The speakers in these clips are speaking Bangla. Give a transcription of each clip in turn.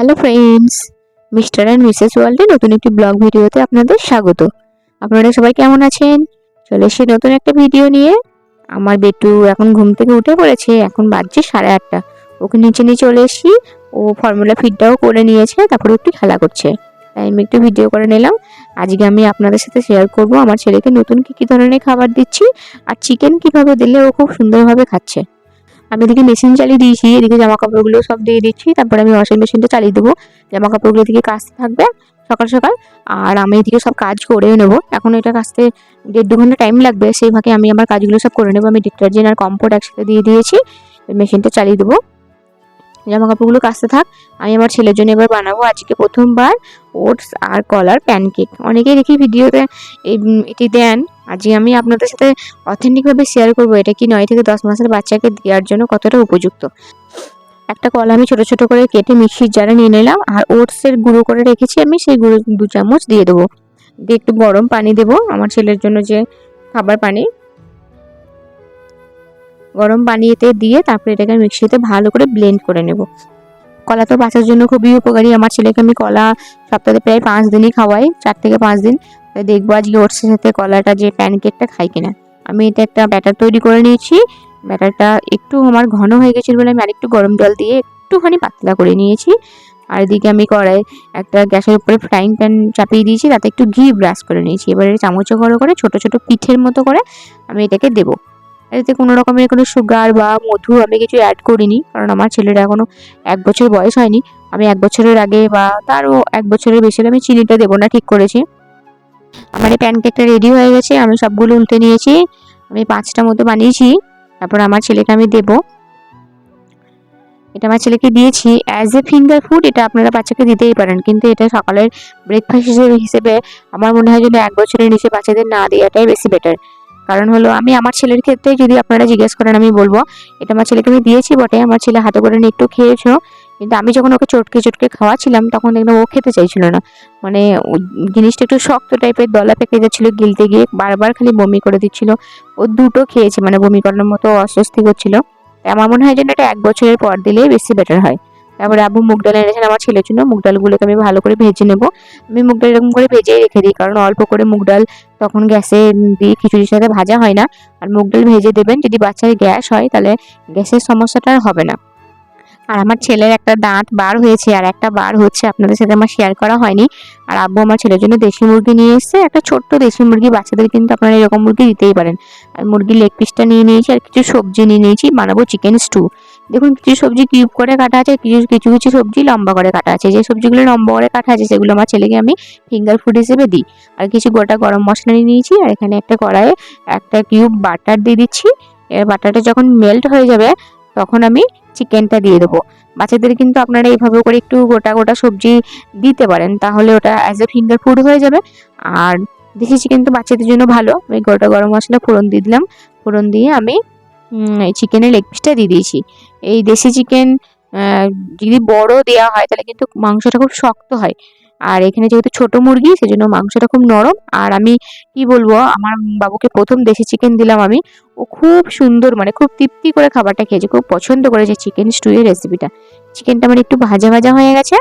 Hello friends mister and missus ওয়ার্ল্ডে নতুন একটি ব্লগ ভিডিওতে আপনাদের স্বাগত। আপনারা সবাই কেমন আছেন? চলে এসে নতুন একটা ভিডিও নিয়ে। আমার বেটু এখন ঘুম থেকে উঠে পড়েছে, এখন বাজছে সাড়ে আটটা। ওকে নিচে নিয়ে চলে এসেছি। ও ফর্মুলা ফিটটাও করে নিয়েছে, তারপরে একটু খেলা করছে। তাই আমি একটু ভিডিও করে নিলাম। আজকে আমি আপনাদের সাথে শেয়ার করব, আমার ছেলেকে নতুন কী কী ধরনের খাবার দিচ্ছি, আর চিকেন কীভাবে দিলে ও খুব সুন্দরভাবে খাচ্ছে। আমি এদিকে মেশিন চালিয়ে দিয়েছি, এদিকে জামা কাপড়গুলো সব দিয়ে দিচ্ছি, তারপরে আমি ওয়াশিং মেশিনটা চালিয়ে দেবো। জামা কাপড়গুলো এদিকে কাচতে থাকবে সকাল সকাল, আর আমি এদিকে সব কাজ করে নেব। এখন এটা কাচতে দেড় দু ঘণ্টা টাইম লাগবে, সেই ফাঁকে আমি আমার কাজগুলো সব করে নেব। আমি ডিটারজেন্ট আর কম্পোর্ট একসাথে দিয়ে দিয়েছি মেশিনটা চালিয়ে দেবো। জামা কাপড়গুলো কাচতে থাক, আমি আমার ছেলের জন্য এবার বানাবো আজকে প্রথমবার ওটস আর কলার প্যানকেক অনেকেই দেখি ভিডিওতে এটি দেন। আজকে আমি আপনাদের সাথে অথেন্টিকভাবে শেয়ার করব, এটা কি নয় থেকে দশ মাসের বাচ্চাকে দেওয়ার জন্য কতটা উপযুক্ত? একটা কলা আমি ছোট ছোট করে কেটে মিক্সির জারে নিয়ে নিলাম, আর ওটসের গুঁড়ো করে রেখেছি আমি, সেই গুঁড়ো দু চামচ দিয়ে দেবো। দিয়ে একটু গরম পানি দেবো, আমার ছেলের জন্য যে খাবার পানি। গরম পানিতে দিয়ে তারপরে এটাকে মিক্সিতে ভালো করে ব্লেন্ড করে নেব। কলা তো বাচ্চার জন্য খুবই উপকারী, আমার ছেলেকে আমি কলা সপ্তাহে প্রায় পাঁচ দিনই খাওয়াই, চার থেকে পাঁচ দিন। তাই দেখব আজকে ওটসের সাথে কলাটা যে প্যানকেকটা খাই কিনা। আমি এটা একটা ব্যাটার তৈরি করে নিয়েছি। ব্যাটারটা একটু আমার ঘন হয়ে গেছিল বলে আমি আরেকটু গরম জল দিয়ে একটুখানি পাতলা করে নিয়েছি। আর এদিকে আমি কড়াই একটা গ্যাসের উপরে ফ্রাইং প্যান চাপিয়ে দিয়েছি, তাতে একটু ঘি ব্রাশ করে নিয়েছি। এবারে চামচে বড় করে, ছোট ছোট পিঠের মতো করে আমি এটাকে দেবো। এতে কোনো রকমের কোনো সুগার বা মধু আমি কিছু অ্যাড করিনি, কারণ আমার ছেলেটা এখনও এক বছর বয়স হয়নি। আমি এক বছরের আগে বা তারও এক বছরের বেশি আমি চিনিটা দেবো না, ঠিক করেছি। আমার এই প্যানকেকটা রেডি হয়ে গেছে, আমি সবগুলো উল্টে নিয়েছি। আমি পাঁচটা মতো বানিয়েছি, তারপর আমার ছেলেকে আমি দেবো। এটা আমার ছেলেকে দিয়েছি। অ্যাজ এ ফিঙ্গার ফুড এটা আপনারা বাচ্চাকে দিতেই পারেন, কিন্তু এটা সকালের ব্রেকফাস্ট হিসেবে হিসেবে আমার মনে হয় যেন এক বছরের নিচে বাচ্চাদের না দেওয়াটাই বেশি বেটার কারণ হলো, আমি আমার ছেলের ক্ষেত্রে যদি আপনারা জিজ্ঞেস করেন, আমি বলব, এটা আমার ছেলেকে আমি দিয়েছি, বটে। আমার ছেলে হাতে করে একটু খেয়েছো। কিন্তু আমি যখন ওকে চটকে চটকে খাওয়াছিলাম, তখন দেখলাম ও খেতে চাইছিল না। মানে জিনিসটা একটু শক্ত টাইপের দলা পেকে যাচ্ছিল গিলতে গিয়ে, বারবার খালি বমি করে দিচ্ছিল। ও দুটো খেয়েছে মানে বমি করানোর মতো অস্বস্তি করছিল। আমার মনে হয় যেন এটা এক বছরের পর দিলেই বেশি বেটার হয়। তারপরে আবু মুগ ডাল এনেছেন আমার ছেলের জন্য। মুগ ডালগুলোকে আমি ভালো করে ভেজে নেব। আমি মুগ ডাল এরকম করে ভেজেই রেখে দিই, কারণ অল্প করে মুগ ডাল তখন গ্যাসে দিয়ে খিচুড়ির সাথে ভাজা হয় না। আর মুগ ডাল ভেজে দেবেন, যদি বাচ্চার গ্যাস হয়, তাহলে গ্যাসের সমস্যাটা হবে না। আর আমার ছেলের একটা দাঁত বার হয়েছে আর একটা বার হচ্ছে আপনাদের সাথে আমার শেয়ার করা হয়নি। আর আব্বু আমার ছেলের জন্য দেশি মুরগি নিয়ে এসেছে। একটা ছোট্ট দেশি মুরগি, বাচ্চাদের কিন্তু আপনারা এরকম মুরগি দিতেই পারেন। আর মুরগির লেগ পিসটা নিয়ে নিয়েছি আর কিছু সবজি নিয়ে নিয়েছি, বানাবো চিকেন স্টু দেখুন, কিছু সবজি কিউব করে কাটা আছে, কিছু কিছু কিছু সবজি লম্বা করে কাটা আছে। যে সবজিগুলো লম্বা করে কাটা আছে, সেগুলো আমার ছেলেকে আমি ফিঙ্গার ফুড হিসেবে দিই। আর কিছু গোটা গরম মশলা নিয়ে নিয়েছি আর এখানে একটা কড়াইয়ে একটা কিউব বাটার দিয়ে দিচ্ছি। এবার বাটারটা যখন মেল্ট হয়ে যাবে তখন আমি চিকেনটা দিয়ে দেবো। বাচ্চাদের কিন্তু আপনারা এইভাবে করে একটু গোটা গোটা সবজি দিতে পারেন, তাহলে ওটা অ্যাজ এ ফিঙ্গার ফুড হয়ে যাবে। আর দেশি চিকেন তো বাচ্চাদের জন্য ভালো। আমি গোটা গরম মশলা ফোড়ন দিয়ে দিলাম। ফোড়ন দিয়ে আমি চিকেনের লেগ পিসটা দিয়ে দিয়েছি। এই দেশি চিকেন যদি বড় দেওয়া হয় তাহলে কিন্তু মাংসটা খুব শক্ত হয়। আর এখানে যেহেতু ছোট মুরগি, সেজন্য মাংসটা খুব নরম। আর আমি কি বলব, আমার বাবুকে প্রথম দেশি চিকেন দিলাম আমি। ও খুব সুন্দর মানে খুব তৃপ্তি করে খাবারটা খেয়েছে, খুব পছন্দ করেছে চিকেন স্টুয়ের রেসিপিটা চিকেনটা মানে একটু ভাজা ভাজা হয়ে গেছে।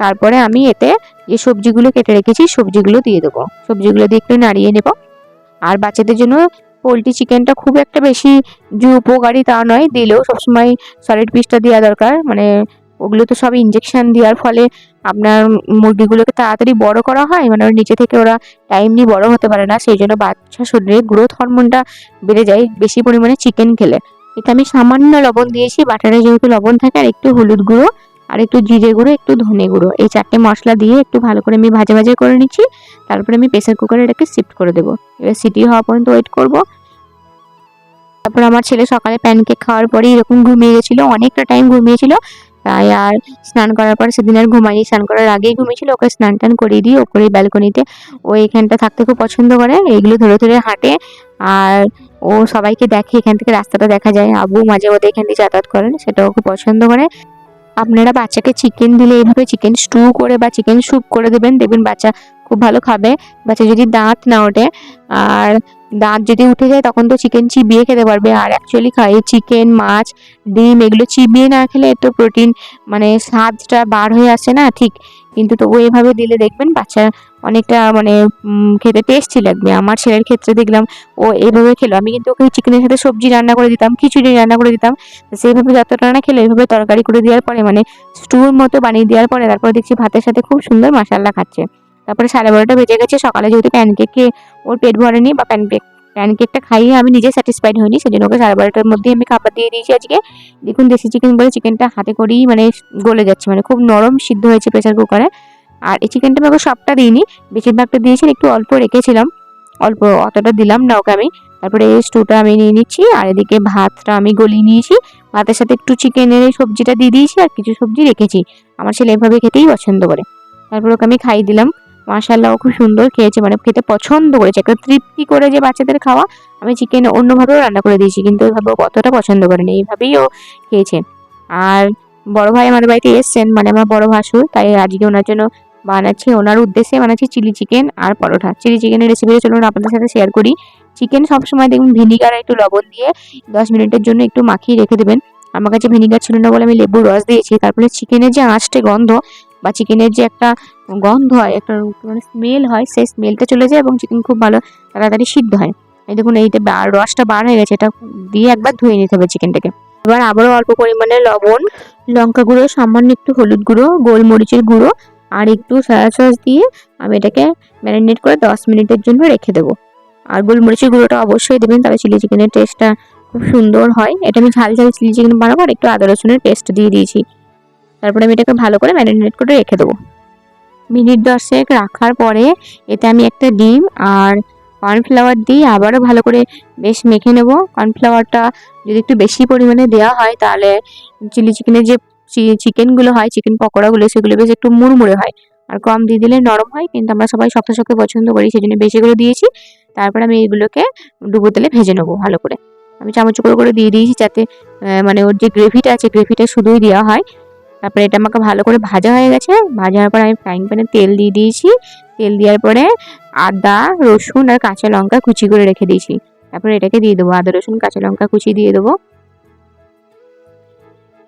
তারপরে আমি এতে যে সবজিগুলো কেটে রেখেছি, সবজিগুলো দিয়ে দেবো। সবজিগুলো দিয়ে একটু নাড়িয়ে নেব। আর বাচ্চাদের জন্য পোলট্রি চিকেনটা খুব একটা বেশি যে উপকারী তা নয়, দিলেও সবসময় সলিড পিসটা দেওয়া দরকার। মানে ওগুলো তো সব ইঞ্জেকশন দেওয়ার ফলে আপনার মুরগিগুলোকে তাড়াতাড়ি বড় করা হয় মানে ওর নিচে থেকে ওরা টাইম নিয়ে বড় হতে পারে না, সেই জন্য বাচ্চা শরীরে গ্রোথ হরমোনটা বেড়ে যায়, বেশি পরিমাণে চিকেন খেলে। এটা আমি সামান্য লবণ দিয়েছি বাটারে যেহেতু লবণ থাকে, আর একটু হলুদ গুঁড়ো, আর একটু জিরে গুঁড়ো, একটু ধনে গুঁড়ো, এই চারটে মশলা দিয়ে একটু ভালো করে আমি ভাজা ভাজা করে নিচ্ছি, তারপরে আমি প্রেসার কুকারে এটাকে শিফট করে দেবো। এবার সিটি হওয়া পর্যন্ত ওয়েট করব। তারপর আমার ছেলে সকালে প্যানকেক খাওয়ার পরে এরকম ঘুমিয়ে গেছিল, অনেকটা টাইম ঘুমিয়েছিল তাই আর স্নান করার পর সেদিন আর ঘুমাইনি। স্নান করার আগেই ঘুমিয়েছিল, ওকে স্নান টান করিয়ে দিই ওপরে ব্যালকনিতে। ও এখানটা থাকতে খুব পছন্দ করে এইগুলো ধরে ধরে হাঁটে। আর ও সবাইকে দেখে, এখান থেকে রাস্তাটা দেখা যায়। আবু মাঝে মধ্যে এখান দিয়ে যাতায়াত করেন, সেটাও খুব পছন্দ করে। আপনারা বাচ্চাকে চিকেন দিলে এইভাবে চিকেন স্টু করে বা চিকেন স্যুপ করে দেবেন। দেখবেন বাচ্চা খুব ভালো খাবে। বাচ্চা যদি দাঁত না ওঠে, আর দাঁত যদি উঠে যায়, তখন তো চিকেন চিবিয়ে খেতে পারবে। আর অ্যাকচুয়ালি খাই চিকেন মাছ, ডিম, এগুলো চিবিয়ে না খেলে এর তো প্রোটিন মানে স্বাদটা বার হয়ে আসে না, ঠিক। কিন্তু তবু এভাবে দিলে দেখবেন বাচ্চা অনেকটা মানে খেতে টেস্টি লাগবে। আমার ছেলের ক্ষেত্রে দেখলাম, ও এইভাবে খেলো। আমি কিন্তু ওকে চিকেনের সাথে সবজি রান্না করে দিতাম, খিচুড়ি রান্না করে দিতাম। সেইভাবে যতটা না খেলো এইভাবে তরকারি করে দেওয়ার পরে মানে স্টুর মতো বানিয়ে দেওয়ার পরে তারপর দেখছি ভাতের সাথে খুব সুন্দর মশালা খাচ্ছে। তারপরে সাড়ে বারোটা বেজে গেছে, সকালে যেহেতু প্যানকেক ওর পেট ভরেনি বা প্যানকেক প্যানকেকটা খাইয়ে আমি নিজে স্যাটিসফাইড হইনি, সেজন্য ওকে সাড়ে বারোটার মধ্যেই আমি খাবার দিয়ে দিয়েছি আজকে। দেখুন, দেশি চিকেন বলে চিকেনটা হাতে করেই মানে গলে যাচ্ছে মানে খুব নরম সিদ্ধ হয়েছে প্রেসার কুকারে আর এই চিকেনটা আমি ওকে সবটা দিইনি, বেশিরভাগটা দিয়েছি একটু অল্প রেখেছিলাম। অল্প অতটা দিলাম না ওকে আমি। তারপরে এই স্টুটা আমি নিয়ে নিচ্ছি, আর এদিকে ভাতটা আমি গলিয়ে নিয়েছি। ভাতের সাথে একটু চিকেনের সবজিটা দিয়ে দিয়েছি আর কিছু সবজি রেখেছি। আমার ছেলে এভাবে খেতেই পছন্দ করে। তারপর ওকে আমি খাইয়ে দিলাম। মাশাল্লাহ খুব সুন্দর খেয়েছে মানে খেতে পছন্দ করেছে। একটা তৃপ্তি করে যে বাচ্চাদের খাওয়া, আমি চিকেন অন্যভাবেও রান্না করে দিয়েছি, কিন্তু ওইভাবে ও অতটা পছন্দ করেনি, এইভাবেই ও খেয়েছে। আর বড় ভাই আমার বাড়িতে এসছেন মানে আমার বড় ভাসুর, তাই আজকে ওনার জন্য বানাচ্ছি, ওনার উদ্দেশ্যে বানাচ্ছি চিলি চিকেন আর পরোটা। চিলি চিকেনের রেসিপিটা চলুন আপনাদের সাথে শেয়ার করি। চিকেন সবসময় দেখুন ভিনিগার একটু লবণ দিয়ে দশ মিনিটের জন্য একটু মাখিয়ে রেখে দেবেন। আমার কাছে ভিনিগার ছিল না বলে আমি লেবুর রস দিয়েছি, তারপরে চিকেনের যে আঁচটে গন্ধ বা চিকেনের যে একটা গন্ধ হয়, একটা মানে স্মেল হয়, সেই স্মেলটা চলে যায় এবং চিকেন খুব ভালো তাড়াতাড়ি সিদ্ধ হয়। এই দেখুন এইটা রসটা বার হয়ে গেছে, এটা দিয়ে একবার ধুয়ে নিতে হবে চিকেনটাকে এবার আবারও অল্প পরিমাণে লবণ, লঙ্কা গুঁড়ো, সামান্য একটু হলুদ গুঁড়ো, গোলমরিচের গুঁড়ো আর একটু সয়া সস দিয়ে আমি এটাকে ম্যারিনেট করে দশ মিনিটের জন্য রেখে দেবো। আর গোলমরিচের গুঁড়োটা অবশ্যই দেবেন, তাহলে চিলি চিকেনের টেস্টটা খুব সুন্দর হয়। এটা আমি ঝাল ঝাল চিলি চিকেন বানাবো আর একটু আদা রসুনের পেস্ট দিয়ে দিয়েছি। তারপরে আমি এটাকে ভালো করে ম্যারিনেট করে রেখে দেবো। মিনিট দশেক রাখার পরে এতে আমি একটা ডিম আর কর্নফ্লাওয়ার দিয়ে আবারও ভালো করে বেশ মেখে নেব। কর্নফ্লাওয়ারটা যদি একটু বেশি পরিমাণে দেওয়া হয় তাহলে চিলি চিকেনের যে চিকেনগুলো হয়, চিকেন পকোড়াগুলো, সেগুলো বেশ একটু মুড়মুড়ে হয়। আর কম দিয়ে দিলে নরম হয়, কিন্তু আমরা সবাই শক্ত শক্ত পছন্দ করি সেই জন্য বেশি করে দিয়েছি। তারপর আমি এইগুলোকে ডুবো তেলে ভেজে নেব ভালো করে। আমি চামচ করে করে দিয়ে দিয়েছি যাতে মানে ওর যে গ্রেভিটা আছে, গ্রেভিটা শুধুই দেওয়া হয়। তারপরে এটা আমাকে ভালো করে ভাজা হয়ে গেছে। ভাজা হওয়ার পর আমি ফ্রাইং প্যানে তেল দিয়ে দিয়েছি। তেল দেওয়ার পরে আদা, রসুন আর কাঁচা লঙ্কা কুচি করে রেখে দিয়েছি। তারপরে এটাকে দিয়ে দেবো। আদা, রসুন, কাঁচা লঙ্কা কুচি দিয়ে দেবো।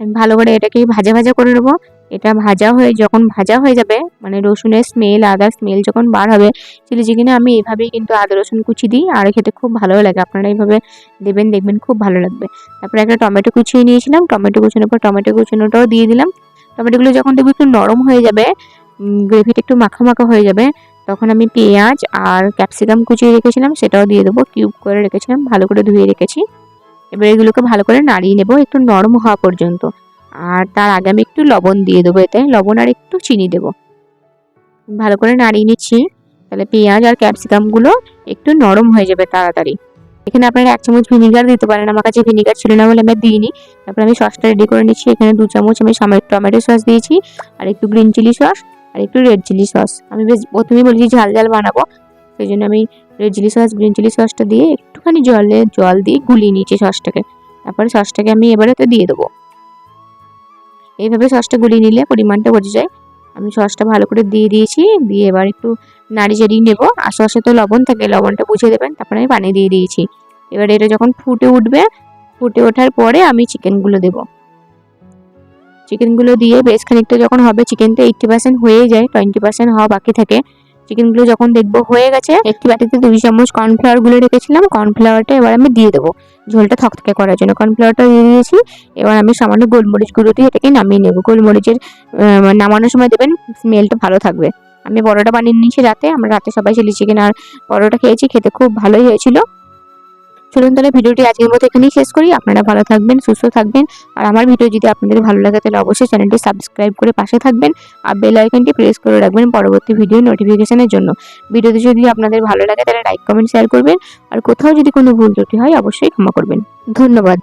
ভালো করে এটাকে ভাজা ভাজা করে নেব। এটা ভাজা হয়ে যখন ভাজা হয়ে যাবে মানে রসুনের স্মেল আদার স্মেল যখন বার হবে চিলি চিকেনে আমি এইভাবেই কিন্তু আদা, রসুন কুচি দিই আর খেতে খুব ভালো লাগে। আপনারা এইভাবে দেবেন, দেখবেন খুব ভালো লাগবে। তারপরে একটা টমেটো কুচিয়ে নিয়েছিলাম। টমেটো কুচানোর পর টমেটো কুচানোটাও দিয়ে দিলাম। টমেটোগুলো যখন দেখব একটু নরম হয়ে যাবে গ্রেভিটা একটু মাখা মাখা হয়ে যাবে, তখন আমি পেঁয়াজ আর ক্যাপসিকাম কুচিয়ে রেখেছিলাম, সেটাও দিয়ে দেবো। কিউব করে রেখেছিলাম, ভালো করে ধুয়ে রেখেছি। এবার এগুলোকে ভালো করে নাড়িয়ে নেব, একটু নরম হওয়া পর্যন্ত। আর তার আগে আমি একটু লবণ দিয়ে দেবো এতে। লবণ আর একটু চিনি দেবো। ভালো করে নাড়িয়ে নিচ্ছি। তাহলে পেঁয়াজ আর ক্যাপসিকামগুলো একটু নরম হয়ে যাবে তাড়াতাড়ি। এখানে আপনারা এক চামচ ভিনিগার দিতে পারেন। আমার কাছে ভিনিগার ছিল না বলে আমি দিইনি। তারপর আমি সসটা রেডি করে নিচ্ছি। এখানে দু চামচ আমি সামনে টমেটো সস দিয়েছি। আর একটু গ্রিন চিলি সস আর একটু রেড চিলি সস আমি বেশ প্রথমেই বলেছি ঝাল ঝাল বানাবো। সেই জন্য আমি red chili sauce green chili সসটা দিয়ে একটুখানি জলে, জল দিয়ে গুলিয়ে নিয়েছি সসটাকে। তারপরে সসটাকে আমি এবারে তো দিয়ে দেবো। এইভাবে সসটা গুলিয়ে নিলে পরিমাণটা বোঝা যায়। আমি সসটা ভালো করে দিয়ে দিয়েছি, দিয়ে এবার একটু নাড়ি চাড়িয়ে নেব। আর সসে তো লবণ থাকে, লবণটা বুঝে দেবেন, তারপরে আমি পানি দিয়ে দিয়েছি। এবার এটা যখন ফুটে উঠবে, ফুটে ওঠার পরে আমি চিকেনগুলো দেবো। চিকেনগুলো দিয়ে বেশ খানিকটা যখন হবে, চিকেনটা এইটটি পার্সেন্ট হয়ে যায়, টোয়েন্টি পার্সেন্ট হওয়া বাকি থাকে। চিকেনগুলো যখন দেখব হয়ে গেছে, একটি বাটিতে দুই চামচ কর্নফ্লাওয়ারগুলো রেখেছিলাম কর্নফ্লাওয়ারটা এবার আমি দিয়ে দেবো। ঝোলটা থকথকে করার জন্য কর্নফ্লাওয়ারটা দিয়ে দিয়েছি। এবার আমি সামান্য গোলমরিচ গুঁড়ো দিয়ে এটাকে নামিয়ে নেব। গোলমরিচের নামানোর সময় দেবেন, স্মেলটা ভালো থাকবে। আমি পরোটা বানিয়ে নিয়েছি রাতে, আমরা রাতে সবাই চিলি চিকেন আর পরোটা খেয়েছি, খেতে খুব ভালোই হয়েছিল। চলুন তাহলে ভিডিওটি আজকের মতো এখানেই শেষ করি। আপনারা ভালো থাকবেন, সুস্থ থাকবেন। আর আমার ভিডিও যদি আপনাদের ভালো লাগে, তাহলে অবশ্যই চ্যানেলটি সাবস্ক্রাইব করে পাশে থাকবেন আর বেল আইকনটি প্রেস করে রাখবেন পরবর্তী ভিডিও নোটিফিকেশনের জন্য। ভিডিওটি যদি আপনাদের ভালো লাগে, তাহলে লাইক কমেন্ট শেয়ার করবেন। আর কোথাও যদি কোনো ভুল ত্রুটি হয়, অবশ্যই ক্ষমা করবেন। ধন্যবাদ।